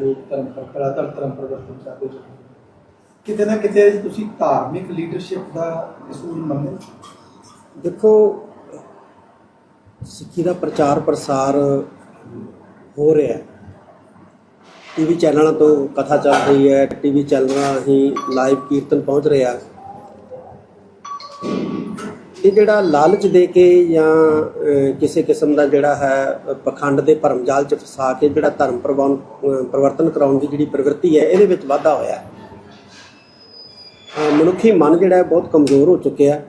ਲੋਕ ਧਰਮ ਪਰੰਪਰਾ ਧਰਮ ਧਰਮ ਪਰਿਵਰਤਨ ਕਰਦੇ ਕਿਤੇ ਨਾ ਕਿਤੇ ਤੁਸੀਂ ਧਾਰਮਿਕ ਲੀਡਰਸ਼ਿਪ ਦਾ ਅਸੂਲ ਮੰਨਦੇ ਦੇਖੋ, ਸਿੱਖੀ ਦਾ ਪ੍ਰਚਾਰ ਪ੍ਰਸਾਰ ਹੋ ਰਿਹਾ ਹੈ। ਟੀਵੀ ਚੈਨਲਾਂ ਤੋਂ ਕਥਾ ਚੱਲ ਰਹੀ ਹੈ ਟੀਵੀ ਚੈਨਲਾਂ ਹੀ ਲਾਈਵ ਕੀਰਤਨ ਪਹੁੰਚ ਰਿਹਾ ਇਹ ਜਿਹੜਾ ਲਾਲਚ ਦੇ ਕੇ ਜਾਂ ਕਿਸੇ ਕਿਸਮ ਦਾ ਜਿਹੜਾ ਹੈ, ਪਖੰਡ ਦੇ ਭਰਮ ਜਾਲ ਚ ਫਸਾ ਕੇ ਜਿਹੜਾ ਧਰਮ ਪ੍ਰਵਾਨ ਪਰਿਵਰਤਨ ਕਰਾਉਣ ਦੀ ਜਿਹੜੀ ਪ੍ਰਵਿਰਤੀ ਹੈ, ਇਹਦੇ ਵਿੱਚ ਵਾਧਾ ਹੋਇਆ ਹੈ। ਮਨੁੱਖੀ ਮਨ ਜਿਹੜਾ ਬਹੁਤ ਕਮਜ਼ੋਰ ਹੋ ਚੁੱਕਿਆ ਹੈ।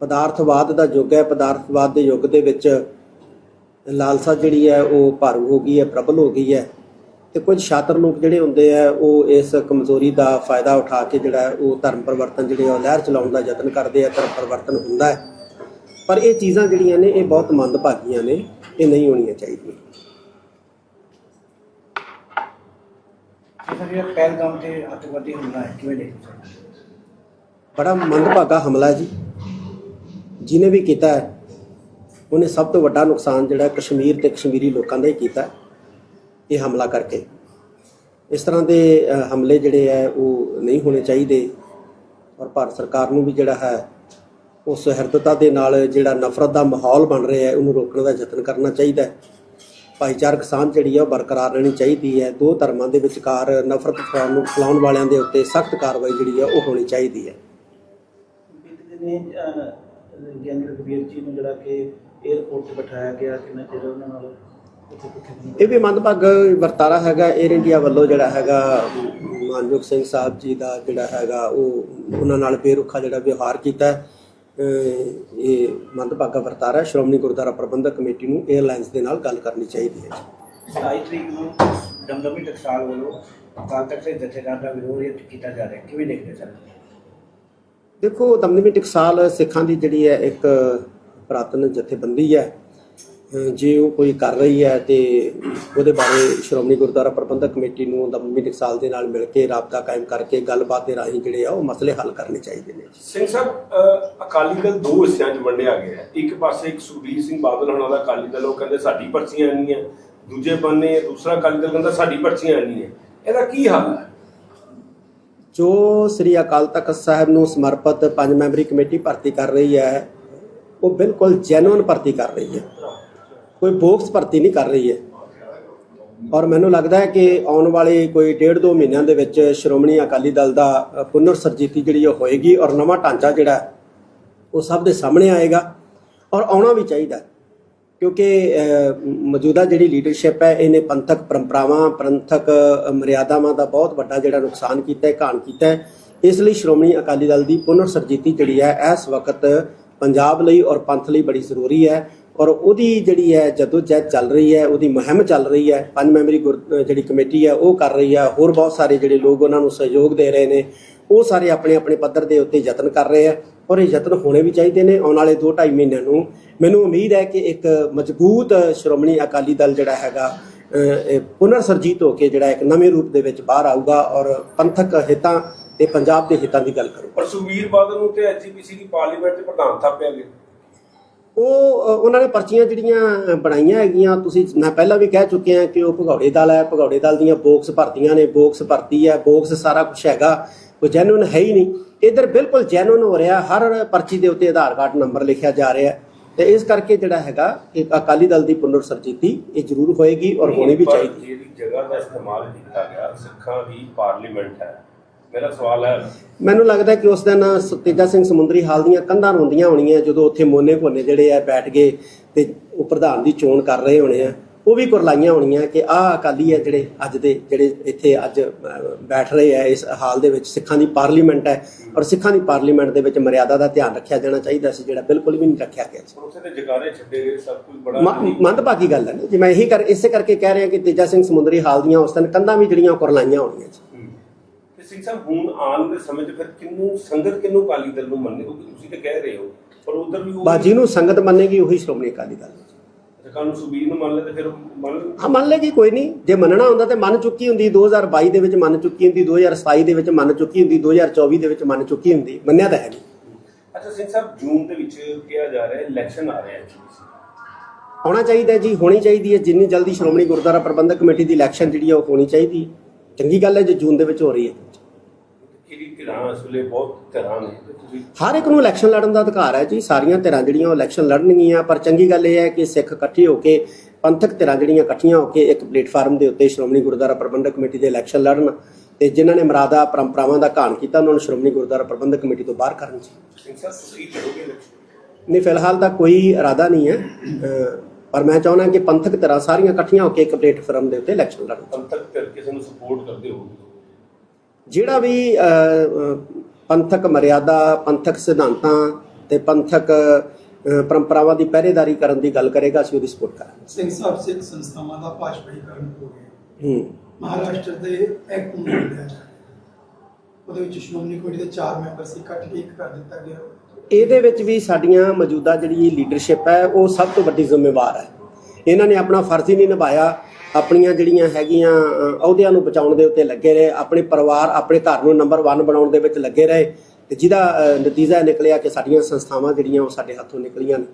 ਪਦਾਰਥਵਾਦ ਦਾ ਯੁੱਗ ਹੈ। ਪਦਾਰਥਵਾਦ ਦੇ ਯੁੱਗ ਦੇ ਵਿੱਚ ਲਾਲਸਾ ਜਿਹੜੀ ਹੈ, ਉਹ ਭਾਰੂ ਹੋ ਗਈ ਹੈ, ਪ੍ਰਬਲ ਹੋ ਗਈ ਹੈ। ਤੇ ਕੁਝ ਛਾਤਰ ਲੋਕ ਜਿਹੜੇ ਹੁੰਦੇ ਆ ਉਹ ਇਸ ਕਮਜ਼ੋਰੀ ਦਾ ਫਾਇਦਾ ਉਠਾ ਕੇ ਜਿਹੜਾ ਉਹ ਧਰਮ ਪਰਿਵਰਤਨ ਜਿਹੜੇ ਉਹ ਲਹਿਰ ਚਲਾਉਣ ਦਾ ਯਤਨ ਕਰਦੇ ਆ ਧਰਮ ਪਰਿਵਰਤਨ ਹੁੰਦਾ ਹੈ। ਪਰ ਇਹ ਚੀਜ਼ਾਂ ਜਿਹੜੀਆਂ ਨੇ ਇਹ ਬਹੁਤ ਮੰਦਭਾਗੀਆਂ ਨੇ ਇਹ ਨਹੀਂ ਹੋਣੀਆਂ ਚਾਹੀਦੀਆਂ। ਇਹ ਪਹਿਲਗਾਮ ਤੇ ਅੱਤਵਾਦੀ ਹਮਲਾ ਹੈ ਕਿਵੇਂ ਦੇਖਦੇ ਸਰ ਬੜਾ ਮੰਦਭਾਗਾ ਹਮਲਾ ਹੈ ਜੀ। ਜਿਹਨੇ ਵੀ ਕੀਤਾ ਉਹਨੇ ਸਭ ਤੋਂ ਵੱਡਾ ਨੁਕਸਾਨ ਜਿਹੜਾ ਕਸ਼ਮੀਰ ਤੇ ਕਸ਼ਮੀਰੀ ਲੋਕਾਂ ਦਾ ਹੀ ਕੀਤਾ ਹੈ, ਇਹ ਹਮਲਾ ਕਰਕੇ। ਇਸ ਤਰ੍ਹਾਂ ਦੇ ਹਮਲੇ ਜਿਹੜੇ ਹੈ, ਉਹ ਨਹੀਂ ਹੋਣੇ ਚਾਹੀਦੇ। ਔਰ ਭਾਰਤ ਸਰਕਾਰ ਨੂੰ ਵੀ ਜਿਹੜਾ ਹੈ ਉਹ ਹਿਰਦਤਾ ਦੇ ਨਾਲ ਜਿਹੜਾ ਨਫ਼ਰਤ ਦਾ ਮਾਹੌਲ ਬਣ ਰਿਹਾ ਹੈ, ਉਹਨੂੰ ਰੋਕਣ ਦਾ ਯਤਨ ਕਰਨਾ ਚਾਹੀਦਾ ਹੈ। ਭਾਈਚਾਰਕ ਸਾਂਝ ਜਿਹੜੀ ਹੈ, ਉਹ ਬਰਕਰਾਰ ਰਹਿਣੀ ਚਾਹੀਦੀ ਹੈ। ਦੋ ਧਰਮਾਂ ਦੇ ਵਿਚਕਾਰ ਨਫ਼ਰਤ ਫੈਲਾਉਣ ਨੂੰ, ਫੈਲਾਉਣ ਵਾਲਿਆਂ ਦੇ ਉੱਤੇ ਸਖਤ ਕਾਰਵਾਈ ਜਿਹੜੀ ਹੈ, ਉਹ ਹੋਣੀ ਚਾਹੀਦੀ ਹੈ। ਬੀਤੇ ਗਿਆਨੀ ਰਘਬੀਰ ਜੀ ਨੂੰ ਜਿਹੜਾ ਕਿ 에어ਪੋਰਟ ਤੇ ਬਿਠਾਇਆ ਗਿਆ, ਕਿੰਨਾ ਚਿਰ ਉਹਨਾਂ ਨਾਲ ਇਹ ਵੀ ਮੰਦਭਾਗ ਵਰਤਾਰਾ ਹੈਗਾ 에ਅਰ ਇੰਡੀਆ ਵੱਲੋਂ ਜਿਹੜਾ ਹੈਗਾ ਮਾਨਯੋਗ ਸਿੰਘ ਸਾਹਿਬ ਜੀ ਦਾ ਜਿਹੜਾ ਹੈਗਾ ਉਹ ਉਹਨਾਂ ਨਾਲ ਬੇਰੁੱਖਾ ਜਿਹੜਾ ਵਿਵਹਾਰ ਕੀਤਾ ਇਹ ਮੰਦਭਾਗਾ ਵਰਤਾਰਾ। ਸ਼੍ਰੋਮਣੀ ਗੁਰਦੁਆਰਾ ਪ੍ਰਬੰਧਕ ਕਮੇਟੀ ਨੂੰ 에ਅਰਲਾਈਨਸ ਦੇ ਨਾਲ ਗੱਲ ਕਰਨੀ ਚਾਹੀਦੀ ਹੈ 27 ਤਰੀਕ ਨੂੰ ਦਮਦਮੀ ਟਕਸਾਲ ਵੱਲੋਂ ਅਕਾਲ ਤਖਤ ਦੇ ਜਥੇਦਾਰ ਦਾ ਵਿਰੋਧ ਇਹ ਕੀਤਾ ਜਾ ਰਿਹਾ ਕਿਵੇਂ ਦੇਖਦੇ ਸਰ? ਦੇਖੋ ਦਮਦਮੀ ਟਕਸਾਲ ਸਿੱਖਾਂ ਦੀ ਜਿਹੜੀ ਹੈ ਇੱਕ ਪ੍ਰਾਤਨ ਜਥੇਬੰਦੀ ਹੈ ਜੇ ਉਹ ਕੋਈ ਕਰ ਰਹੀ ਹੈ ਤੇ ਉਹਦੇ ਬਾਰੇ ਸ਼੍ਰੋਮਣੀ ਗੁਰਦੁਆਰਾ ਪ੍ਰਬੰਧਕ ਕਮੇਟੀ ਨੂੰ ਦਮਦਮੀ ਟਕਸਾਲ ਦੇ ਨਾਲ ਮਿਲ ਕੇ ਰਾਬਤਾ ਕਾਇਮ ਕਰਕੇ ਗੱਲਬਾਤ ਦੇ ਰਾਹੀਂ ਜਿਹੜੇ ਆ ਉਹ ਮਸਲੇ ਹੱਲ ਕਰਨੇ ਚਾਹੀਦੇ ਨੇ ਸਿੰਘ ਸਾਹਿਬ ਅਕਾਲੀ ਦਲ ਦੋ ਹਿੱਸਿਆਂ 'ਚ ਵੰਡਿਆ ਗਿਆ ਇੱਕ ਪਾਸੇ ਇੱਕ ਸੁਖਬੀਰ ਸਿੰਘ ਬਾਦਲ ਹੋਣਾ ਦਾ ਅਕਾਲੀ ਦਲ ਉਹ ਕਹਿੰਦੇ ਸਾਡੀ ਪਰਚੀਆਂ ਨਹੀਂ ਹੈ ਦੂਜੇ ਬੰਨੇ ਦੂਸਰਾ ਅਕਾਲੀ ਦਲ ਕਹਿੰਦਾ ਸਾਡੀ ਪਰਚੀਆਂ ਨਹੀਂ ਹੈ ਇਹਦਾ ਕੀ ਹੱਲ ਹੈ? ਜੋ ਸ੍ਰੀ ਅਕਾਲ ਤਖਤ ਸਾਹਿਬ ਨੂੰ ਸਮਰਪਿਤ ਪੰਜ ਮੈਂਬਰੀ ਕਮੇਟੀ ਭਰਤੀ ਕਰ ਰਹੀ ਹੈ ਉਹ ਬਿਲਕੁਲ ਜੈਨੂਇਨ ਭਰਤੀ ਕਰ ਰਹੀ ਹੈ। ਕੋਈ ਬੋਕਸ ਭਰਤੀ ਨਹੀਂ ਕਰ ਰਹੀ ਹੈ। ਔਰ ਮੈਨੂੰ ਲੱਗਦਾ ਹੈ ਕਿ ਆਉਣ ਵਾਲੇ ਕੋਈ ਡੇਢ ਦੋ ਮਹੀਨਿਆਂ ਦੇ ਵਿੱਚ ਸ਼੍ਰੋਮਣੀ ਅਕਾਲੀ ਦਲ ਦਾ ਅ, ਪੁਨਰ ਸਰਜੀਤੀ ਜਿਹੜੀ ਉਹ ਹੋਏਗੀ ਔਰ ਨਵਾਂ ਢਾਂਚਾ ਜਿਹੜਾ ਉਹ ਸਭ ਦੇ ਸਾਹਮਣੇ ਆਏਗਾ। ਔਰ ਆਉਣਾ ਵੀ ਚਾਹੀਦਾ ਕਿਉਂਕਿ ਮੌਜੂਦਾ ਜਿਹੜੀ ਲੀਡਰਸ਼ਿਪ ਹੈ ਇਹਨੇ ਪੰਥਕ ਪਰੰਪਰਾਵਾਂ ਪੰਥਕ ਮਰਿਆਦਾਵਾਂ ਦਾ ਬਹੁਤ ਵੱਡਾ ਜਿਹੜਾ ਨੁਕਸਾਨ ਕੀਤਾ ਹੈ ਘਾਣ ਕੀਤਾ ਹੈ। ਇਸ ਲਈ ਸ਼੍ਰੋਮਣੀ ਅਕਾਲੀ ਦਲ ਦੀ ਪੁਨਰ ਸਰਜੀਤੀ ਜਿਹੜੀ ਹੈ ਇਸ ਵਕਤ ਪੰਜਾਬ ਲਈ ਔਰ ਪੰਥ ਲਈ ਬੜੀ ਜ਼ਰੂਰੀ ਹੈ। ਔਰ ਉਹਦੀ ਜਿਹੜੀ ਹੈ ਜਦੋਜਹਿਦ ਚੱਲ ਰਹੀ ਹੈ ਉਹਦੀ ਮੁਹਿੰਮ ਚੱਲ ਰਹੀ ਹੈ ਪੰਜ ਮੈਂਬਰੀ ਜਿਹੜੀ ਕਮੇਟੀ ਹੈ ਉਹ ਕਰ ਰਹੀ ਹੈ ਹੋਰ ਬਹੁਤ ਸਾਰੇ ਜਿਹੜੇ ਲੋਕ ਉਹਨਾਂ ਨੂੰ ਸਹਿਯੋਗ ਦੇ ਰਹੇ ਨੇ ਉਹ ਸਾਰੇ ਆਪਣੇ ਆਪਣੇ ਪੱਧਰ ਦੇ ਉੱਤੇ ਯਤਨ ਕਰ ਰਹੇ ਆ ਔਰ ਇਹ ਯਤਨ ਹੋਣੇ ਵੀ ਚਾਹੀਦੇ ਨੇ ਆਉਣ ਵਾਲੇ 2.5 ਮਹੀਨਿਆਂ ਨੂੰ ਮੈਨੂੰ ਉਮੀਦ ਹੈ ਕਿ ਇੱਕ ਮਜ਼ਬੂਤ ਸ਼੍ਰੋਮਣੀ ਅਕਾਲੀ ਦਲ ਜਿਹੜਾ ਹੈਗਾ ਅ, ਪੁਨਰ ਸਰਜੀਤ ਹੋ ਕੇ ਜਿਹੜਾ ਇੱਕ ਨਵੇਂ ਰੂਪ ਦੇ ਵਿੱਚ ਬਾਹਰ ਆਊਗਾ ਔਰ ਪੰਥਕ ਹਿੱਤਾਂ ਤੇ ਪੰਜਾਬ ਦੇ ਹਿੱਤਾਂ ਦੀ ਗੱਲ ਕਰੂਗਾ। ਪਰ ਸੁਖਬੀਰ ਬਾਦਲ ਨੂੰ ਤੇ ਐਚਪੀਸੀ ਦੀ ਪਾਰਲੀਮੈਂਟ ਦੇ ਪ੍ਰਧਾਨ ਥਾਪਿਆ ਗਿਆ। ਉਹ ਉਹਨਾਂ ਨੇ ਪਰਚੀਆਂ ਜਿਹੜੀਆਂ ਬਣਾਈਆਂ ਹੈਗੀਆਂ ਤੁਸੀਂ ਮੈਂ ਪਹਿਲਾਂ ਵੀ ਕਹਿ ਚੁੱਕਿਆ ਕਿ ਉਹ ਭਗੌੜੇ ਦਲ ਹੈ ਭਗੌੜੇ ਦਲ ਦੀਆਂ ਬੋਕਸ ਭਰਤੀਆਂ ਨੇ ਬੋਕਸ ਭਰਤੀ ਹੈ ਬੋਕਸ ਸਾਰਾ ਕੁਝ ਹੈਗਾ ਕੋਈ ਜੈਨੂਨ ਹੈ ਹੀ ਨਹੀਂ। ਇਧਰ ਬਿਲਕੁਲ ਜੈਨੂਨ ਹੋ ਰਿਹਾ ਹਰ ਪਰਚੀ ਦੇ ਉੱਤੇ ਆਧਾਰ ਕਾਰਡ ਨੰਬਰ ਲਿਖਿਆ ਜਾ ਰਿਹਾ ਤੇ ਇਸ ਕਰਕੇ ਜਿਹੜਾ ਹੈਗਾ ਕਿ ਅਕਾਲੀ ਦਲ ਦੀ ਪੁਨਰ ਸਰਜੀਤੀ ਇਹ ਜ਼ਰੂਰ ਹੋਏਗੀ ਔਰ ਹੋਣੀ ਵੀ ਚਾਹੀਦੀ ਜਿਹੜੀ ਜਗ੍ਹਾ ਦਾ ਇਸਤੇਮਾਲ ਕੀਤਾ ਗਿਆ ਸਿੱਖਾਂ ਦੀ ਪਾਰਲੀਮੈਂਟ ਹੈ। ਮੇਰਾ ਸਵਾਲ ਹੈ। ਮੈਨੂੰ ਲੱਗਦਾ ਕਿ ਉਸ ਦਿਨ ਤੇਜਾ ਸਿੰਘ ਸਮੁੰਦਰੀ ਹਾਲ ਦੀਆਂ ਕੰਧਾਂ ਰੋਂਦੀਆਂ ਹੋਣੀਆਂ ਜਦੋਂ ਉੱਥੇ ਮੋਨੇ ਕੋਨੇ ਜਿਹੜੇ ਆ ਬੈਠ ਗਏ ਤੇ ਉਹ ਪ੍ਰਧਾਨ ਦੀ ਚੋਣ ਕਰ ਰਹੇ ਹੋਣੇ ਆ। ਉਹ ਵੀ ਕੁਰਲਾਈਆਂ ਹੋਣੀਆਂ ਕਿ ਆਹ ਅਕਾਲੀ ਹੈ ਜਿਹੜੇ ਅੱਜ ਦੇ ਜਿਹੜੇ ਇੱਥੇ ਅੱਜ ਬੈਠ ਰਹੇ ਆ ਇਸ ਹਾਲ ਦੇ ਵਿੱਚ। ਸਿੱਖਾਂ ਦੀ ਪਾਰਲੀਮੈਂਟ ਹੈ ਔਰ ਸਿੱਖਾਂ ਦੀ ਪਾਰਲੀਮੈਂਟ ਦੇ ਵਿੱਚ ਮਰਿਆਦਾ ਦਾ ਧਿਆਨ ਰੱਖਿਆ ਜਾਣਾ ਚਾਹੀਦਾ ਸੀ ਜਿਹੜਾ ਬਿਲਕੁਲ ਵੀ ਨਹੀਂ ਰੱਖਿਆ ਗਿਆ ਸੀ। ਉੱਥੇ ਤੇ ਜਗਾਰੇ ਛੱਡੇ ਗਏ ਸਭ ਕੁਝ ਬੜਾ ਮੰਦਭਾਗੀ ਗੱਲ ਹੈ ਜੀ ਮੈਂ ਇਹੀ ਕਰ ਇਸੇ ਕਰਕੇ ਕਹਿ ਰਿਹਾ ਕਿ ਤੇਜਾ ਸਿੰਘ ਸਮੁੰਦਰੀ ਹਾਲ ਦੀਆਂ ਉਸ ਦਿਨ ਕੰਧਾਂ ਵੀ ਜਿਹੜੀਆਂ ਕੁਰਲਾਈਆਂ ਹੋਣੀਆਂ ਸੀ। ਸਿੰਘ ਸਾਹਿਬ ਹੁਣ ਆਉਣ ਦੇ ਸਮੇਂ 'ਚ ਫਿਰ ਕਿੰਨੂੰ ਸੰਗਤ ਕਿੰਨੂੰ ਅਕਾਲੀ ਦਲ ਨੂੰ ਮੰਨੇ ਕਿਉਂਕਿ ਤੁਸੀਂ ਤੇ ਕਹਿ ਰਹੇ ਹੋ ਪਰ ਉਧਰ ਵੀ ਉਹ ਬਾਜੀ ਨੂੰ ਸੰਗਤ ਮੰਨੇਗੀ ਉਹੀ ਸ਼੍ਰੋਮਣੀ ਅਕਾਲੀ ਦਲ। ਹੈ ਸਰਕਾਰ ਨੂੰ ਸੁਬੀਰ ਨੂੰ ਮੰਨ ਲੈ ਤੇ ਫਿਰ ਮੰਨ। ਹਾਂ ਮੰਨ ਲੇਗੀ ਕੋਈ ਨਹੀਂ। ਜੇ ਮੰਨਣਾ ਹੁੰਦਾ ਤੇ ਮੰਨ ਚੁੱਕੀ ਹੁੰਦੀ। 2022 ਦੇ ਵਿੱਚ ਮੰਨ ਚੁੱਕੀ ਹੁੰਦੀ 2027 ਦੇ ਵਿੱਚ ਮੰਨ ਚੁੱਕੀ ਹੁੰਦੀ 2024 ਦੇ ਵਿੱਚ ਮੰਨ ਚੁੱਕੀ ਹੁੰਦੀ। ਮੰਨਿਆ ਤਾਂ ਹੈ ਨਹੀਂ ਅੱਛਾ ਸਿੰਘ ਸਾਹਿਬ ਜੂਨ ਦੇ ਵਿੱਚ ਕਿਹਾ ਜਾ ਰਿਹਾ ਇਲੈਕਸ਼ਨ ਆ ਰਿਹਾ ਹੈ ਆਉਣਾ ਚਾਹੀਦਾ ਹੈ ਜੀ ਹੋਣੀ ਚਾਹੀਦੀ ਹੈ। ਜਿੰਨੀ ਜਲਦੀ ਸ਼੍ਰੋਮਣੀ ਗੁਰਦੁਆਰਾ ਪ੍ਰਬੰਧਕ ਕਮੇਟੀ ਦੀ ਇਲੈਕਸ਼ਨ ਜਿਹੜੀ ਹੈ ਉਹ ਹੋਣੀ ਚਾਹੀਦੀ। ਹੈ ਚੰਗੀ ਗੱਲ ਹੈ ਜੇ ਜੂਨ ਦੇ ਵਿੱਚ ਹੋ ਰਹੀ ਹੈ। ਕਿਹੜੀ ਧਿਰਾਂ ਇਸ ਵੇਲੇ ਬਹੁਤ ਧਿਰਾਂ ਨੇ ਤੇ ਤੁਸੀਂ ਹਰ ਇੱਕ ਨੂੰ ਇਲੈਕਸ਼ਨ ਲੜਨ ਦਾ ਅਧਿਕਾਰ ਹੈ ਜੀ। ਸਾਰੀਆਂ ਧਿਰਾਂ ਜਿਹੜੀਆਂ ਉਹ ਇਲੈਕਸ਼ਨ ਲੜਨਗੀਆਂ। ਪਰ ਚੰਗੀ ਗੱਲ ਇਹ ਹੈ ਕਿ ਸਿੱਖ ਇਕੱਠੇ ਹੋ ਕੇ ਪੰਥਕ ਧਿਰਾਂ ਜਿਹੜੀਆਂ ਇਕੱਠੀਆਂ ਹੋ ਕੇ ਇੱਕ ਪਲੇਟਫਾਰਮ ਦੇ ਉੱਤੇ ਸ਼੍ਰੋਮਣੀ ਗੁਰਦੁਆਰਾ ਪ੍ਰਬੰਧਕ ਕਮੇਟੀ ਦੇ ਇਲੈਕਸ਼ਨ ਲੜਨ ਤੇ ਜਿਨ੍ਹਾਂ ਨੇ ਮਰਾਦਾ ਪਰੰਪਰਾਵਾਂ ਦਾ ਘਾਣ ਕੀਤਾ ਉਹਨਾਂ ਨੂੰ ਸ਼੍ਰੋਮਣੀ ਗੁਰਦੁਆਰਾ ਪ੍ਰਬੰਧਕ ਕਮੇਟੀ ਤੋਂ ਬਾਹਰ ਕਰਨ ਜੀ। ਸਿੰਘ ਸਾਹਿਬ ਤੁਸੀਂ ਲੜੋਗੇ election? ਨਹੀਂ ਫਿਲਹਾਲ ਤਾਂ ਕੋਈ ਇਰਾਦਾ ਨਹੀਂ ਹੈ। ਪਰ ਮੈਂ ਚਾਹੁੰਦਾ ਕਿ ਪੰਥਕ ਧਿਰਾਂ ਸਾਰੀਆਂ ਇਕੱਠੀਆਂ ਹੋ ਕੇ ਇੱਕ ਪਲੇਟਫਾਰਮ ਦੇ ਉੱਤੇ ਇਲੈਕਸ਼ਨ ਲੜਨ। ਪੰਥਕ ਧਿਰ ਕਿਸੇ ਨੂੰ ਸਪੋਰਟ ਕਰਦੇ ਹੋ ਜਿਹੜਾ ਵੀ ਪੰਥਕ ਮਰਿਆਦਾ ਪੰਥਕ ਸਿਧਾਂਤਾਂ ਤੇ ਪੰਥਕ ਪਰੰਪਰਾਵਾਂ ਦੀ ਪਹਿਰੇਦਾਰੀ ਕਰਨ ਦੀ ਗੱਲ ਕਰੇਗਾ ਅਸੀਂ ਉਹਦੀ ਸਪੋਰਟ ਕਰਾਂਗੇ। ਸਿੰਘ ਸਾਹਿਬ ਸਿੱਖ ਸੰਸਥਾਵਾਂ ਦਾ ਭਾਸ਼ਾਈਕਰਨ ਹੋ ਗਿਆ ਹੂੰ। ਮਹਾਰਾਸ਼ਟਰ ਦੇ ਐਕਟ ਨੂੰ ਲਿਆ ਜਾ ਉਹਦੇ ਵਿੱਚ ਸ਼੍ਰੋਮਣੀ ਕਮੇਟੀ ਦੇ ਚਾਰ ਮੈਂਬਰ ਸੀ ਕੱਟ ਕੇ ਇੱਕ ਕਰ ਦਿੱਤਾ ਗਿਆ। ਇਹਦੇ ਵਿੱਚ ਵੀ ਸਾਡੀਆਂ ਮੌਜੂਦਾ ਜਿਹੜੀ ਲੀਡਰਸ਼ਿਪ ਹੈ ਉਹ ਸਭ ਤੋਂ ਵੱਡੀ ਜ਼ਿੰਮੇਵਾਰ ਹੈ। ਇਹਨਾਂ ਨੇ ਆਪਣਾ ਫਰਜ਼ ਹੀ ਨਹੀਂ ਨਿਭਾਇਆ। ਆਪਣੀਆਂ ਜਿਹੜੀਆਂ ਹੈਗੀਆਂ ਅਹੁਦਿਆਂ ਨੂੰ ਬਚਾਉਣ ਦੇ ਉੱਤੇ ਲੱਗੇ ਰਹੇ। ਆਪਣੇ ਪਰਿਵਾਰ, ਆਪਣੇ ਘਰ ਨੂੰ ਨੰਬਰ 1 ਬਣਾਉਣ ਦੇ ਵਿੱਚ ਲੱਗੇ ਰਹੇ। ਤੇ ਜਿਹਦਾ ਨਤੀਜਾ ਨਿਕਲਿਆ ਕਿ ਸਾਡੀਆਂ ਸੰਸਥਾਵਾਂ ਜਿਹੜੀਆਂ ਉਹ ਸਾਡੇ ਹੱਥੋਂ ਨਿਕਲੀਆਂ ਨੇ।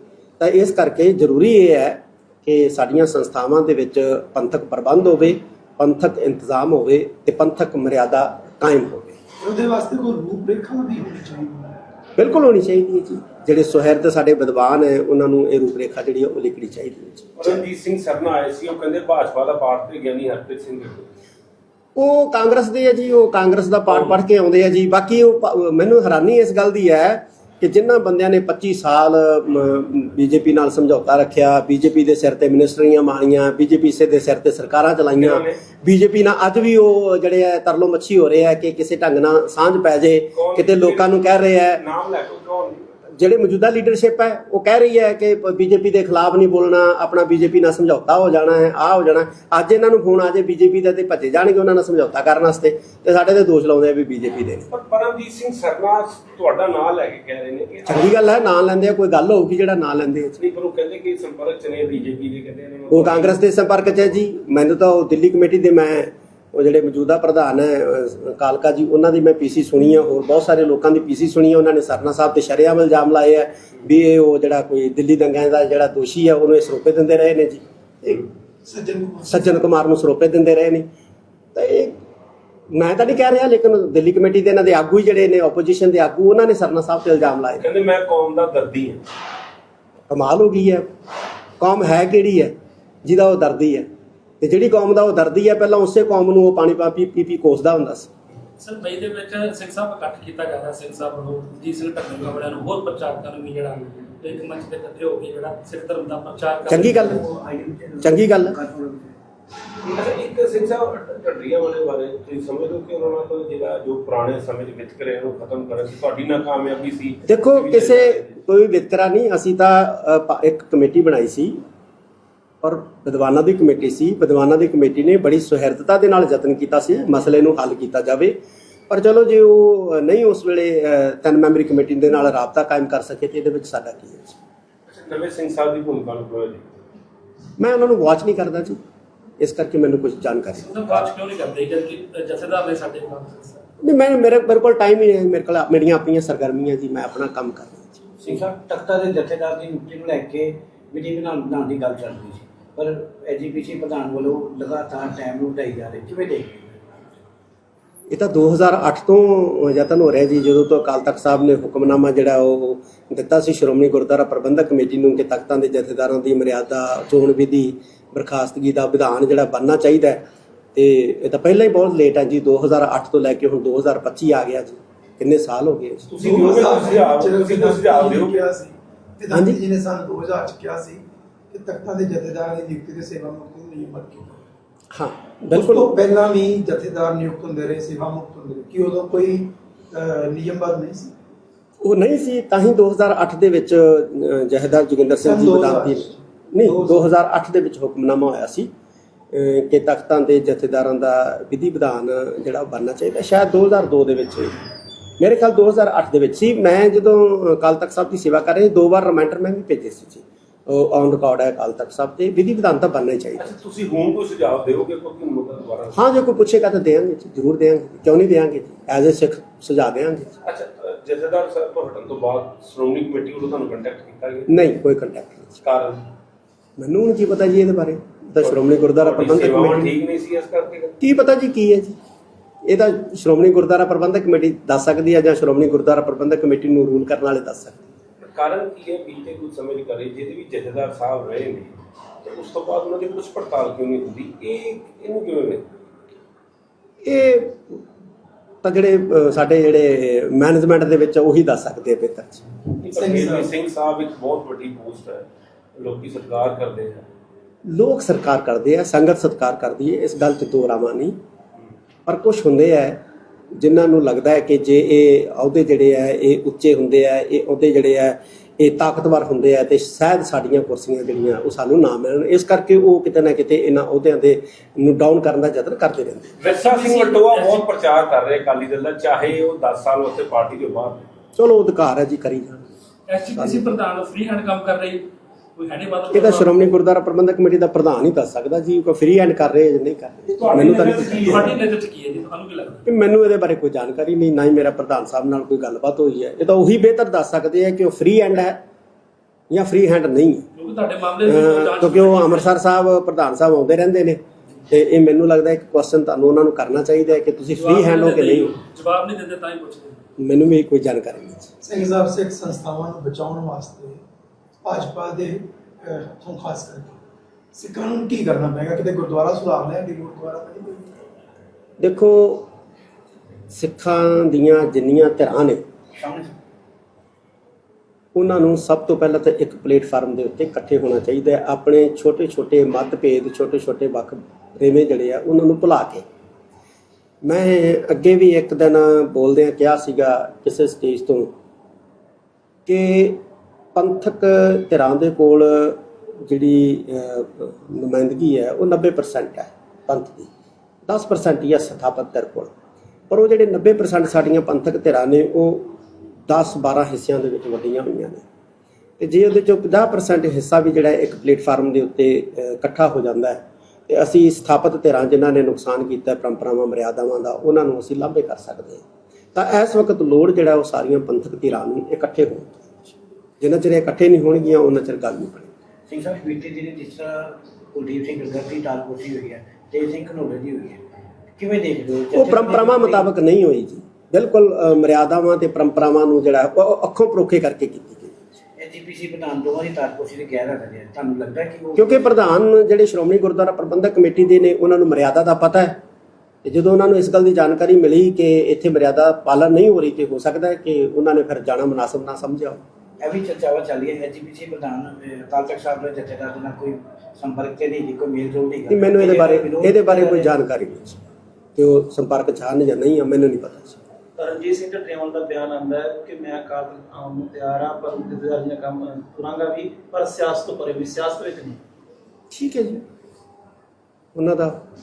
ਤਾਂ ਇਸ ਕਰਕੇ ਜ਼ਰੂਰੀ ਇਹ ਹੈ ਕਿ ਸਾਡੀਆਂ ਸੰਸਥਾਵਾਂ ਦੇ ਵਿੱਚ ਪੰਥਕ ਪ੍ਰਬੰਧ ਹੋਵੇ, ਪੰਥਕ ਇੰਤਜ਼ਾਮ ਹੋਵੇ ਤੇ ਪੰਥਕ ਮਰਿਆਦਾ ਕਾਇਮ ਹੋਵੇ। ਉਹਦੇ ਵਾਸਤੇ ਕੋਈ ਰੂਪ ਵੀ ਹੋਣੀ ਚਾਹੀਦੀ ਹੈ। ਬਿਲਕੁਲ ਹੋਣੀ ਚਾਹੀਦੀ ਹੈ ਜੀ। ਜਿਹੜੇ ਸੁਹਿਰਦ ਸਾਡੇ ਵਿਦਵਾਨ ਹੈ ਉਹਨਾਂ ਨੂੰ ਇਹ ਰੂਪਰੇਖਾ ਜਿਹੜੀ ਹੈ ਉਹ ਲਿਖਣੀ ਚਾਹੀਦੀ ਹੈ ਜੀ। ਰਣਜੀਤ ਸਿੰਘ ਸਰਨਾ ਆਏ ਸੀ ਉਹ ਕਹਿੰਦੇ ਭਾਜਪਾ ਦਾ ਪਾਰਟ ਤੇ ਗਿਆਨੀ ਹਰਪ੍ਰੀਤ ਸਿੰਘ। ਉਹ ਕਾਂਗਰਸ ਦੇ ਹੈ ਜੀ ਉਹ ਕਾਂਗਰਸ ਦਾ ਪਾਠ ਪੜ੍ਹ ਕੇ ਆਉਂਦੇ ਆ ਜੀ। ਬਾਕੀ ਉਹ ਮੈਨੂੰ ਹੈਰਾਨੀ ਇਸ ਗੱਲ ਦੀ ਹੈ ਕਿ ਜਿਨ੍ਹਾਂ ਬੰਦਿਆਂ ਨੇ 25 ਸਾਲ ਬੀਜੇਪੀ ਨਾਲ ਸਮਝੌਤਾ ਰੱਖਿਆ ਬੀਜੇਪੀ ਦੇ ਸਿਰ ਤੇ ਮਿਨਿਸਟਰੀਆਂ ਮਾਰੀਆਂ ਬੀਜੇਪੀ ਸੇ ਦੇ ਸਿਰ ਤੇ ਸਰਕਾਰਾਂ ਚਲਾਈਆਂ? ਬੀਜੇਪੀ ਨਾਲ ਅੱਜ ਵੀ ਉਹ ਜਿਹੜੇ ਹੈ ਤਰਲੋ ਮੱਛੀ ਹੋ ਰਹੇ ਆ ਕਿ ਕਿਸੇ ਢੰਗ ਨਾਲ ਸਾਂਝ ਪੈ ਜੇ ਕਿਤੇ ਲੋਕਾਂ ਨੂੰ ਕਹਿ ਰਹੇ ਆ ਨਾਮ ਲੈ ਕੇ ਕੌਣ ਜਿਹੜੇ ਮੌਜੂਦਾ ਲੀਡਰਸ਼ਿਪ ਹੈ ਉਹ ਕਹਿ ਰਹੀ ਹੈ ਕਿ ਬੀਜੇਪੀ ਦੇ ਖਿਲਾਫ ਨਹੀਂ ਬੋਲਣਾ ਆਪਣਾ ਬੀਜੇਪੀ ਨਾਲ ਸਮਝੌਤਾ ਹੋ ਜਾਣਾ ਹੈ ਆ ਹੋ ਜਾਣਾ ਅੱਜ ਇਹਨਾਂ ਨੂੰ ਫੋਨ ਆ ਜੇ ਬੀਜੇਪੀ ਦਾ ਤੇ ਭੱਜੇ ਜਾਣਗੇ ਉਹਨਾਂ ਨਾਲ ਸਮਝੌਤਾ ਕਰਨ ਵਾਸਤੇ ਤੇ ਸਾਡੇ ਤੇ ਦੋਸ਼ ਲਾਉਂਦੇ ਆ ਵੀ ਬੀਜੇਪੀ ਦੇ ਪਰ ਪਰਮਜੀਤ ਸਿੰਘ ਸਰਨਾ ਤੁਹਾਡਾ ਨਾਮ ਲੈ ਕੇ ਕਹਿ ਰਹੇ ਨੇ ਕਿ ਚੰਗੀ ਗੱਲ ਹੈ ਨਾਂ ਲੈਂਦੇ ਆ ਕੋਈ ਗੱਲ ਹੋਊਗੀ ਜਿਹੜਾ ਨਾਂ ਲੈਂਦੇ ਆ। ਨਹੀਂ ਪਰ ਉਹ ਕਹਿੰਦੇ ਕਿ ਸੰਪਰਕ ਚ ਨੇ ਬੀਜੇਪੀ ਦੇ ਕਹਿੰਦੇ ਨੇ। ਉਹ ਕਾਂਗਰਸ ਦੇ ਸੰਪਰਕ 'ਚ ਹੈ ਜੀ। ਮੈਨੂੰ ਤਾਂ ਉਹ ਦਿੱਲੀ ਕਮੇਟੀ ਦੇ ਮੈਂ ਉਹ ਜਿਹੜੇ ਮੌਜੂਦਾ ਪ੍ਰਧਾਨ ਹੈ ਕਾਲਕਾ ਜੀ ਉਹਨਾਂ ਦੀ ਮੈਂ ਪੀਸੀ ਸੁਣੀ ਹੈ ਹੋਰ ਬਹੁਤ ਸਾਰੇ ਲੋਕਾਂ ਦੀ ਪੀਸੀ ਸੁਣੀ ਹੈ ਉਹਨਾਂ ਨੇ ਸਰਨਾ ਸਾਹਿਬ ਤੇ ਸ਼ਰੇਆਮ ਇਲਜ਼ਾਮ ਲਾਏ ਹੈ ਵੀ ਇਹ ਉਹ ਜਿਹੜਾ ਕੋਈ ਦਿੱਲੀ ਦੰਗਿਆਂ ਦਾ ਜਿਹੜਾ ਦੋਸ਼ੀ ਹੈ ਉਹਨੂੰ ਇਹ ਸਰੋਪੇ ਦਿੰਦੇ ਰਹੇ ਨੇ ਜੀ। ਸੱਜਣ ਕੁਮਾਰ। ਨੂੰ ਸਰੋਪੇ ਦਿੰਦੇ ਰਹੇ ਨੇ। ਤਾਂ ਇਹ ਮੈਂ ਤਾਂ ਨਹੀਂ ਕਹਿ ਰਿਹਾ ਲੇਕਿਨ ਦਿੱਲੀ ਕਮੇਟੀ ਦੇ ਇਹਨਾਂ ਦੇ ਆਗੂ ਹੀ ਜਿਹੜੇ ਨੇ ਆਪੋਜੀਸ਼ਨ ਦੇ ਆਗੂ ਉਹਨਾਂ ਨੇ ਸਰਨਾ ਸਾਹਿਬ ਤੇ ਇਲਜ਼ਾਮ ਲਾਏ। ਕਹਿੰਦੇ ਮੈਂ ਕੌਮ ਦਾ ਦਰਦੀ ਹਾਂ। ਕਮਾਲ ਹੋ ਗਈ ਹੈ। ਕੌਮ ਹੈ ਕਿਹੜੀ ਹੈ? ਜਿਹਦਾ ਉਹ ਦਰਦੀ ਹੈ। ਤੇ ਜਿਹੜੀ ਕੌਮ ਦਾ ਉਹ ਦਰਦੀ ਹੈ ਪਹਿਲਾਂ ਉਸੇ ਕੌਮ ਨੂੰ ਉਹ ਪਾਣੀ ਪਾ ਪੀ ਪੀ ਕੋਸਦਾ ਹੁੰਦਾ ਸੀ। ਸਰ ਮਈ ਦੇ ਵਿੱਚ ਸਿੰਘ ਸਾਹਿਬ ਇਕੱਠ ਕੀਤਾ ਰਿਹਾ ਸਿੰਘ ਸਾਹਿਬ ਨੂੰ ਜੀ ਸਿੰਘ ਢੱਕਣ ਵਾਲਿਆਂ ਨੂੰ ਹੋਰ ਪ੍ਰਚਾਰ ਕਰਨ ਵੀ ਜਿਹੜਾ ਇੱਕ ਮੰਚ ਤੇ ਇਕੱਠੇ ਹੋ ਕੇ ਜਿਹੜਾ ਸਿੱਖ ਧਰਮ ਦਾ ਪ੍ਰਚਾਰ ਕਰਨ ਚੰਗੀ ਗੱਲ। ਚੰਗੀ ਗੱਲ ਇੱਕ ਸਿੰਘ ਸਾਹਿਬ ਢੱਡਰੀਆਂ ਵਾਲੇ ਬਾਰੇ ਤੁਸੀਂ ਸਮਝਦੇ ਹੋ ਕਿ ਉਹਨਾਂ ਕੋਲ ਜਿਹੜਾ ਜੋ ਪੁਰਾਣੇ ਸਮੇਂ ਦੇ ਵਿਤਕਰੇ ਨੂੰ ਖਤਮ ਕਰਨ ਦੀ ਤੁਹਾਡੀ ਨਾਕਾਮਯਾਬੀ ਸੀ। ਦੇਖੋ ਕਿਸੇ ਕੋਈ ਵਿਤਕਰਾ ਨਹੀਂ ਅਸੀਂ ਤਾਂ ਇੱਕ ਕਮੇਟੀ ਬਣਾਈ ਸੀ। ਔਰ ਵਿਦਵਾਨਾਂ ਦੀ ਕਮੇਟੀ ਸੀ ਵਿਦਵਾਨਾਂ ਦੀ ਕਮੇਟੀ ਨੇ ਬੜੀ ਸੁਹਿਰਦਤਾ ਦੇ ਨਾਲ ਯਤਨ ਕੀਤਾ ਸੀ ਮਸਲੇ ਨੂੰ ਹੱਲ ਕੀਤਾ ਜਾਵੇ। ਪਰ ਚਲੋ ਜੇ ਉਹ ਨਹੀਂ ਉਸ ਵੇਲੇ ਤਿੰਨ ਮੈਂਬਰੀ ਕਮੇਟੀ ਦੇ ਨਾਲ ਰਾਬਤਾ ਕਾਇਮ ਕਰ ਸਕੇ ਤੇ ਇਹਦੇ ਵਿੱਚ ਸਾਡਾ ਕੀ ਹੈ? ਅੱਛਾ, ਨਵੇਂ ਸਿੰਘ ਸਾਹਿਬ ਦੀ ਭੂਮਿਕਾ ਨੂੰ ਦੇਖਦੇ ਮੈਂ ਉਹਨਾਂ ਨੂੰ ਵਾਚ ਨਹੀਂ ਕਰਦਾ ਜੀ। ਇਸ ਕਰਕੇ ਮੈਨੂੰ ਕੁਝ ਜਾਣਕਾਰੀ ਨਹੀਂ। ਬਾਤ ਕਿਉਂ ਨਹੀਂ ਕਰਦੇ? ਜਦਕਿ ਜਥੇਦਾਰ ਨੇ ਸਾਡੇ ਨਾਲ ਨਹੀਂ ਮੈਂ ਮੇਰੇ ਮੇਰੇ ਕੋਲ ਟਾਈਮ ਹੀ ਨਹੀਂ ਹੈ ਮੇਰੇ ਕੋਲ ਮੇਰੀਆਂ ਆਪਣੀਆਂ ਸਰਗਰਮੀਆਂ ਜੀ ਮੈਂ ਆਪਣਾ ਕੰਮ ਕਰ ਰਿਹਾ ਜੀ। ਸਿੰਘ ਸਾਹਿਬ ਤਖਤਾ ਦੇ ਜਥੇਦਾਰ ਦੀ ਨਿਯੁਕਤੀ ਨੂੰ ਲੈ ਕੇ ਵਿਧੀ ਵਿਧਾਨ ਬਣਾਉਣ ਦੀ ਗੱਲ ਚੱਲ ਰਹੀ ਸੀ। ਪਰ ਐਜੀਪੀਸੀ ਪ੍ਰਧਾਨ ਵੱਲੋਂ ਲਗਾਤਾਰ ਟਾਈਮ ਨੂੰ ਢਾਈ ਜਾ ਰਹੇ ਕਿਵੇਂ ਦੇਖਦੇ? ਇਹ ਤਾਂ 2008 ਤੋਂ ਯਤਨ ਹੋ ਰਿਹਾ ਜੀ ਜਦੋਂ ਤੋਂ ਅਕਾਲ ਤਖਤ ਸਾਹਿਬ ਨੇ ਹੁਕਮਨਾਮਾ ਜਿਹੜਾ ਉਹ ਦਿੱਤਾ ਸੀ ਸ਼੍ਰੋਮਣੀ ਗੁਰਦੁਆਰਾ ਪ੍ਰਬੰਧਕ ਕਮੇਟੀ ਨੂੰ ਕਿ ਤਖਤਾਂ ਦੇ ਜਥੇਦਾਰਾਂ ਦੀ ਮਰਿਆਦਾ ਚੋਣ ਵਿਧੀ ਬਰਖਾਸਤਗੀ ਦਾ ਵਿਧਾਨ ਜਿਹੜਾ ਬਣਨਾ ਚਾਹੀਦਾ ਤੇ ਇਹ ਤਾਂ ਪਹਿਲਾਂ ਹੀ ਬਹੁਤ ਲੇਟ ਹੈ ਜੀ 2008 ਤੋਂ ਲੈ ਕੇ ਹੁਣ 2025 ਆ ਗਿਆ ਜੀ। ਕਿੰਨੇ ਸਾਲ ਹੋ ਗਏ ਤੁਸੀਂ ਦਿਓਗੇ ਸੁਝਾਅ ਤੁਸੀਂ ਸੁਝਾਅ ਦਿਓ ਕਿਹਾ ਸੀ ਵਿਧਾਨ ਹਾਂਜੀ। ਜੀ ਨੇ ਸਾਨੂੰ 2000 ਚ ਕਿਹਾ ਸੀ। ਕਿ ਤਖਤਾਂ ਦੇ ਜਥੇਦਾਰਾਂ ਦੀ ਨਿਯੁਕਤੀ ਦੇ ਸੇਵਾ ਮੁਕਤ ਨੂੰ ਨਿਯਮਤ ਕੀਤਾ ਹਾਂ ਉਸ ਬਿਲਕੁਲ। ਤੋਂ ਪਹਿਲਾਂ ਵੀ ਜਥੇਦਾਰ ਨਿਯੁਕਤ ਹੁੰਦੇ ਰਹੇ ਸੇਵਾ ਮੁਕਤ ਹੁੰਦੇ ਰਹੇ। ਕਿ ਉਦੋਂ ਕੋਈ ਅਹ, ਨਿਯਮਬੱਧ ਨਹੀਂ ਸੀ? ਉਹ ਨਹੀਂ ਸੀ ਤਾਂ ਹੀ 2008 ਦੇ ਵਿੱਚ ਅਹ, ਜਥੇਦਾਰ ਜੋਗਿੰਦਰ ਸਿੰਘ ਜੀ ਸੰਨ ਬਦਾਮੀ 2008 ਨਹੀਂ 2008 ਦੇ ਵਿੱਚ ਹੁਕਮਨਾਮਾ ਹੋਇਆ ਸੀ ਕਿ ਤਖਤਾਂ ਦੇ ਜਥੇਦਾਰਾਂ ਦਾ ਵਿਧੀ ਵਿਧਾਨ ਜਿਹੜਾ ਬਣਨਾ ਚਾਹੀਦਾ। ਸ਼ਾਇਦ 2002 ਦੇ ਵਿੱਚ। ਮੇਰੇ ਖਿਆਲ 2008 ਦੇ ਵਿੱਚ ਸੀ। ਮੈਂ ਜਦੋਂ ਅਕਾਲ ਤਖਤ ਸਾਹਿਬ ਦੀ ਸੇਵਾ ਕਰ ਰਿਹਾ ਦੋ ਵਾਰ ਰਿਮਾਈਂਡਰ ਮੈਂ ਵੀ ਭੇਜੇ ਸੀ ਜੀ। ਔਨ ਰਿਕਾਰਡ ਹੈ ਅਕਾਲ ਤਖਤ ਸਾਹਿਬ ਤੇ ਵਿਧੀ ਵਿਧਾਨ ਤਾਂ ਬਣਨਾ ਚਾਹੀਦਾ। ਤੁਸੀਂ ਹੁਣ ਕੋਈ ਸੁਝਾਅ ਦਿਓਗੇ ਕੋਈ ਮੁੱਦਾ ਦੁਬਾਰਾ? ਹਾਂ ਜੇ ਕੋਈ ਪੁੱਛੇਗਾ ਤਾਂ ਦੇਵਾਂਗੇ ਜ਼ਰੂਰ ਦੇਵਾਂਗੇ ਕਿਉਂ ਨਹੀਂ ਦੇਵਾਂਗੇ ਐਜ਼ ਅ ਸਿੱਖ ਸੁਝਾਅ ਦੇਵਾਂਗੇ ਅੱਛਾ ਜਥੇਦਾਰ ਸਾਹਿਬ ਤੋਂ ਹਟਣ ਤੋਂ ਬਾਅਦ ਸ਼੍ਰੋਮਣੀ ਕਮੇਟੀ ਵੱਲੋਂ ਤੁਹਾਨੂੰ ਕੰਟੈਕਟ ਕੀਤਾ ਗਿਆ? ਨਹੀਂ ਕੋਈ ਕੰਟੈਕਟ ਨਹੀਂ ਕਾਰਨ? ਮੈਨੂੰ ਕੀ ਪਤਾ ਜੀ ਇਹਦੇ ਬਾਰੇ? ਤਾਂ ਸ਼੍ਰੋਮਣੀ ਗੁਰਦੁਆਰਾ ਪ੍ਰਬੰਧਕ ਕਮੇਟੀ। ਠੀਕ ਨਹੀਂ ਸੀ ਇਸ ਕਰਕੇ? ਕੀ ਪਤਾ ਜੀ ਕੀ ਹੈ ਜੀ? ਇਹ ਤਾਂ ਸ਼੍ਰੋਮਣੀ ਗੁਰਦੁਆਰਾ ਪ੍ਰਬੰਧਕ ਕਮੇਟੀ ਦੱਸ ਸਕਦੀ ਹੈ ਜਾਂ ਸ਼੍ਰੋਮਣੀ ਗੁਰਦੁਆਰਾ ਪ੍ਰਬੰਧਕ ਕਮੇਟੀ ਨੂੰ ਰੂਲ ਕਰਨ ਵਾਲੇ ਦੱਸ ਸਕਦੇ ਕਾਰਨ ਕੀ ਹੈ? ਬੀਤੇ ਕੁਝ ਸਮੇਂ ਦੀ ਕਰੇ ਜਿਹਦੇ ਵੀ ਜਥੇਦਾਰ ਸਾਹਿਬ ਰਹੇ ਨੇ ਤੇ ਉਸ ਤੋਂ ਬਾਅਦ ਉਹਨਾਂ ਦੀ ਕੁਝ ਪੜਤਾਲ ਕਿਉਂ ਨਹੀਂ ਹੁੰਦੀ? ਇਹ ਇਹਨੂੰ ਕਿਵੇਂ ਵੇ ਇਹ ਤਾਂ ਜਿਹੜੇ ਸਾਡੇ ਜਿਹੜੇ ਮੈਨੇਜਮੈਂਟ ਦੇ ਵਿੱਚ ਉਹੀ ਦੱਸ ਸਕਦੇ ਆ ਬਿਹਤਰ ਜੀ ਸਿੰਘ ਸਾਹਿਬ। ਇੱਕ ਬਹੁਤ ਵੱਡੀ ਪੋਸਟ ਹੈ। ਲੋਕੀ ਸਤਿਕਾਰ ਕਰਦੇ ਆ। ਲੋਕ ਸਰਕਾਰ ਕਰਦੇ ਆ ਸੰਗਤ ਸਤਕਾਰ ਕਰਦੀ ਹੈ ਇਸ ਗੱਲ 'ਚ ਦੋ ਰਾਵਾਂ ਨਹੀਂ। ਪਰ ਕੁਝ ਹੁੰਦੇ ਆ ਜਿਨ੍ਹਾਂ ਨੂੰ ਲੱਗਦਾ ਹੈ ਕਿ ਜੇ ਇਹ ਅਹੁਦੇ ਜਿਹੜੇ ਆ ਇਹ ਉੱਚੇ ਹੁੰਦੇ ਆ ਇਹ ਅਹੁਦੇ ਜਿਹੜੇ ਆ ਇਹ ਤਾਕਤਵਰ ਹੁੰਦੇ ਆ ਤੇ ਸ਼ਾਇਦ ਸਾਡੀਆਂ ਕੁਰਸੀਆਂ ਜਿਹੜੀਆਂ ਉਹ ਸਾਨੂੰ ਨਾ ਮਿਲਣ। ਇਸ ਕਰਕੇ ਉਹ ਕਿਤੇ ਨਾ ਕਿਤੇ ਇਹਨਾਂ ਅਹੁਦਿਆਂ ਦੇ ਨੂੰ ਡਾਊਨ ਕਰਨ ਦਾ ਯਤਨ ਕਰਦੇ ਰਹਿੰਦੇ ਵਿਰਸਾ ਸਿੰਘ ਵਟੋਆ ਬਹੁਤ ਪ੍ਰਚਾਰ ਕਰ ਰਹੇ ਅਕਾਲੀ ਦਲ ਦਾ ਚਾਹੇ ਉਹ 10 ਸਾਲ ਉੱਥੇ ਪਾਰਟੀ ਦੇ ਬਾਹਰ। ਚਲੋ ਅਧਿਕਾਰ ਹੈ ਜੀ ਕਰੀ ਜਾਣ। ਐਸਜੀਪੀਸੀ ਪ੍ਰਧਾਨ ਫ੍ਰੀ ਹੈਂਡ ਕੰਮ ਕਰ ਰਹੀ। ਕੋਈ ਹੈ ਨਹੀਂ ਬਾਤ ਇਹ ਤਾਂ ਸ਼੍ਰੋਮਣੀ ਗੁਰਦੁਆਰਾ ਪ੍ਰਬੰਧਕ ਕਮੇਟੀ ਦਾ ਪ੍ਰਧਾਨ ਹੀ ਦੱਸ ਸਕਦਾ ਜੀ ਕੋਈ ਫ੍ਰੀ ਹੈਂਡ ਕਰ ਰਹੇ ਜਾਂ ਨਹੀਂ ਕਰ ਰਹੇ। ਮੈਨੂੰ ਤਾਂ ਨਹੀਂ ਪਤਾ। ਤੁਹਾਡੀ ਨਜ਼ਰ ਚ ਕੀ ਹੈ ਜੀ? ਤੁਹਾਨੂੰ ਕੀ ਲੱਗਦਾ? ਕਿ ਮੈਨੂੰ ਇਹਦੇ ਬਾਰੇ ਕੋਈ ਜਾਣਕਾਰੀ ਨਹੀਂ ਨਾ ਹੀ ਮੇਰਾ ਪ੍ਰਧਾਨ ਸਾਹਿਬ ਨਾਲ ਕੋਈ ਗੱਲਬਾਤ ਹੋਈ ਹੈ। ਇਹ ਤਾਂ ਉਹੀ ਬਿਹਤਰ ਦੱਸ ਸਕਦੇ ਆ ਕਿ ਉਹ ਫ੍ਰੀ ਹੈਂਡ ਹੈ ਜਾਂ ਫ੍ਰੀ ਹੈਂਡ ਨਹੀਂ ਹੈ। ਕਿਉਂਕਿ ਤੁਹਾਡੇ ਮਾਮਲੇ ਦੀ ਕਿਉਂਕਿ ਉਹ ਅੰਮ੍ਰਿਤਸਰ ਸਾਹਿਬ ਪ੍ਰਧਾਨ ਸਾਹਿਬ ਆਉਂਦੇ ਰਹਿੰਦੇ ਨੇ ਤੇ ਇਹ ਮੈਨੂੰ ਲੱਗਦਾ ਇੱਕ ਕੁਐਸਚਨ ਤੁਹਾਨੂੰ ਉਹਨਾਂ ਨੂੰ ਕਰਨਾ ਚਾਹੀਦਾ ਹੈ ਕਿ ਤੁਸੀਂ ਫ੍ਰੀ ਹੈਂਡ ਹੋ ਕਿ ਨਹੀਂ ਹੋ। ਜਵਾਬ ਨਹੀਂ ਦਿੰਦੇ ਤਾਂ ਹੀ ਪੁੱਛਦੇ। ਮੈਨੂੰ ਵੀ ਕੋਈ ਜਾਣਕਾਰੀ ਨਹੀਂ। ਸਿੰਘ ਸਾਹਿਬ ਸਿੱਖ ਸੰਸਥਾਵਾਂ ਨੂੰ ਬਚਾਉਣ ਵਾਸਤੇ ਭਾਜਪਾ ਦੇ ਹੱਥੋਂ ਖਾਸ ਕਰਕੇ। ਸਿੱਖਾਂ ਨੂੰ ਕੀ ਕਰਨਾ ਪਏਗਾ? ਕਿਤੇ ਗੁਰਦੁਆਰਾ ਸੁਧਾਰ ਲਿਆ ਕਿ ਗੁਰਦੁਆਰਾ ਤਾਂ ਨਹੀਂ ਦੇਖੋ ਸਿੱਖਾਂ ਦੀਆਂ ਜਿੰਨੀਆਂ ਧਿਰਾਂ ਨੇ ਉਹਨਾਂ ਨੂੰ ਸਭ ਤੋਂ ਪਹਿਲਾਂ ਤਾਂ ਇੱਕ ਪਲੇਟਫਾਰਮ ਦੇ ਉੱਤੇ ਇਕੱਠੇ ਹੋਣਾ ਚਾਹੀਦਾ ਹੈ। ਆਪਣੇ ਛੋਟੇ-ਛੋਟੇ ਮਤਭੇਦ ਛੋਟੇ-ਛੋਟੇ ਵੱਖ ਰੇਵੇਂ ਜਿਹੜੇ ਆ ਉਹਨਾਂ ਨੂੰ ਭੁਲਾ ਕੇ। ਮੈਂ ਅੱਗੇ ਵੀ ਇੱਕ ਦਿਨ ਬੋਲਦਿਆਂ ਕਿਹਾ ਸੀਗਾ ਕਿਸੇ ਸਟੇਜ ਤੋਂ ਕਿ ਪੰਥਕ ਧਿਰਾਂ ਦੇ ਕੋਲ ਜਿਹੜੀ ਨੁਮਾਇੰਦਗੀ ਹੈ, ਉਹ 90% ਹੈ, ਪੰਥ ਦੀ। 10% ਹੀ ਹੈ ਸਥਾਪਤ ਧਿਰ ਕੋਲ। ਪਰ ਉਹ ਜਿਹੜੇ 90% ਸਾਡੀਆਂ ਪੰਥਕ ਧਿਰਾਂ ਨੇ, ਉਹ 10-12 ਹਿੱਸਿਆਂ ਦੇ ਵਿੱਚ ਵੰਡੀਆਂ ਹੋਈਆਂ ਨੇ। ਤੇ ਜੇ ਉਹਦੇ ਚੋਂ 50% ਹਿੱਸਾ ਵੀ ਜਿਹੜਾ ਇੱਕ ਪਲੇਟਫਾਰਮ ਦੇ ਉੱਤੇ ਇਕੱਠਾ ਹੋ ਜਾਂਦਾ ਹੈ, ਤੇ ਅਸੀਂ ਸਥਾਪਤ ਧਿਰਾਂ ਜਿਨ੍ਹਾਂ ਨੇ ਨੁਕਸਾਨ ਕੀਤਾ ਪਰੰਪਰਾਵਾਂ, ਮਰਿਆਦਾਵਾਂ ਦਾ, ਉਹਨਾਂ ਨੂੰ ਅਸੀਂ ਲਾਂਭੇ ਕਰ ਸਕਦੇ ਹਾਂ। ਤਾਂ ਇਸ ਵਕਤ ਲੋੜ ਜਿਹੜਾ ਉਹ ਸਾਰੀਆਂ ਪੰਥਕ ਧਿਰਾਂ ਨੂੰ ਇਕੱਠੇ ਹੋਣ ਜਿੰਨਾ ਚਿਰ ਇਹ ਇਕੱਠੇ ਨਹੀਂ ਹੋਣਗੀਆਂ ਉਹਨਾਂ ਚਿਰ ਗੱਲ ਨਹੀਂ ਬਣੀ ਸਿੰਘ ਸਾਹਿਬ ਬੀਤੇ ਦਿਨ ਜਿਸ ਤਰ੍ਹਾਂ ਕੁਲਦੀਪ ਸਿੰਘ ਗਰਗ ਦੀ ਟਾਲਪੋਸੀ ਹੋਈ ਹੈ ਤੇ ਸਿੰਘ ਘਨੌਲੇ ਦੀ ਹੋਈ ਹੈ ਕਿਵੇਂ ਦੇਖਦੇ ਹੋ? ਉਹ ਪਰੰਪਰਾਵਾਂ ਦੀ- ਮੁਤਾਬਕ ਨਹੀਂ ਹੋਈ ਜੀ। ਬਿਲਕੁਲ ਮਰਿਆਦਾਵਾਂ ਤੇ ਪਰੰਪਰਾਵਾਂ ਨੂੰ ਜਿਹੜਾ ਉਹ ਅੱਖੋਂ ਪਰੋਖੇ ਕਰਕੇ ਕੀਤੀ ਗਈ। ਐਜੀਪੀਸੀ ਪ੍ਰਧਾਨ ਦੋਵਾਂ ਦੀ ਤਾਰਪੋਸੀ ਦੇ ਗੈਰ ਰੱਖਦੇ ਤੁਹਾਨੂੰ ਲੱਗਦਾ ਕਿ ਉਹ ਕਿਉਂਕਿ ਪ੍ਰਧਾਨ ਜਿਹੜੇ ਸ਼੍ਰੋਮਣੀ ਗੁਰਦੁਆਰਾ ਪ੍ਰਬੰਧਕ ਕਮੇਟੀ ਦੇ ਨੇ ਉਹਨਾਂ ਨੂੰ ਮਰਿਆਦਾ ਦਾ ਪਤਾ ਹੈ। ਤੇ ਜਦੋਂ ਉਹਨਾਂ ਨੂੰ ਇਸ ਗੱਲ ਦੀ ਜਾਣਕਾਰੀ ਮਿਲੀ ਕਿ ਇੱਥੇ ਮਰਿਆਦਾ ਪਾਲਣ ਨਹੀਂ ਹੋ ਰਹੀ ਤੇ ਹੋ ਸਕਦਾ ਹੈ ਕਿ ਉਹਨਾਂ ਨੇ ਫਿਰ ਜਾਣਾ ਮੁਨਾਸਬ ਨਾ ਸਮਝਿਆ। ਇਹ ਵੀ ਚਰਚਾਵਾ ਚੱਲ ਰਹੀ ਹੈ ਐਜੀਪੀਸੀ ਪ੍ਰਧਾਨ ਅਕਾਲ ਤਖਤ ਸਾਹਿਬ ਦੇ ਜਥੇਦਾਰ ਦੇ ਨਾਲ ਕੋਈ ਸੰਪਰਕ ਤੇ ਨਹੀਂ ਕੋਈ ਮੇਲ ਜੋਲ ਨਹੀਂ ਮੈਨੂੰ ਇਹਦੇ ਬਾਰੇ ਇਹਦੇ ਬਾਰੇ ਕੋਈ। ਜਾਣਕਾਰੀ ਨਹੀਂ ਕਿ ਉਹ ਸੰਪਰਕ ਚ ਹਨ ਜਾਂ ਨਹੀਂ ਆ ਮੈਨੂੰ ਨਹੀਂ ਪਤਾ ਸੀ। ਰਣਜੀਤ ਸਿੰਘ ਢੱਡੇਵਾਲ ਦਾ ਬਿਆਨ ਆਂਦਾ ਹੈ ਕਿ ਮੈਂ ਤਖ਼ਤ ਆਉਣ ਨੂੰ ਤਿਆਰ ਹਾਂ ਪਰ ਦਾ ਕੰਮ ਤੁਰਾਂਗਾ ਵੀ ਪਰ ਸਿਆਸਤ ਤੋਂ ਪਰੇ ਵੀ ਸਿਆਸਤ ਵਿੱਚ ਨਹੀਂ। ਠੀਕ ਹੈ ਜੀ। ਉਹਨਾਂ ਦਾ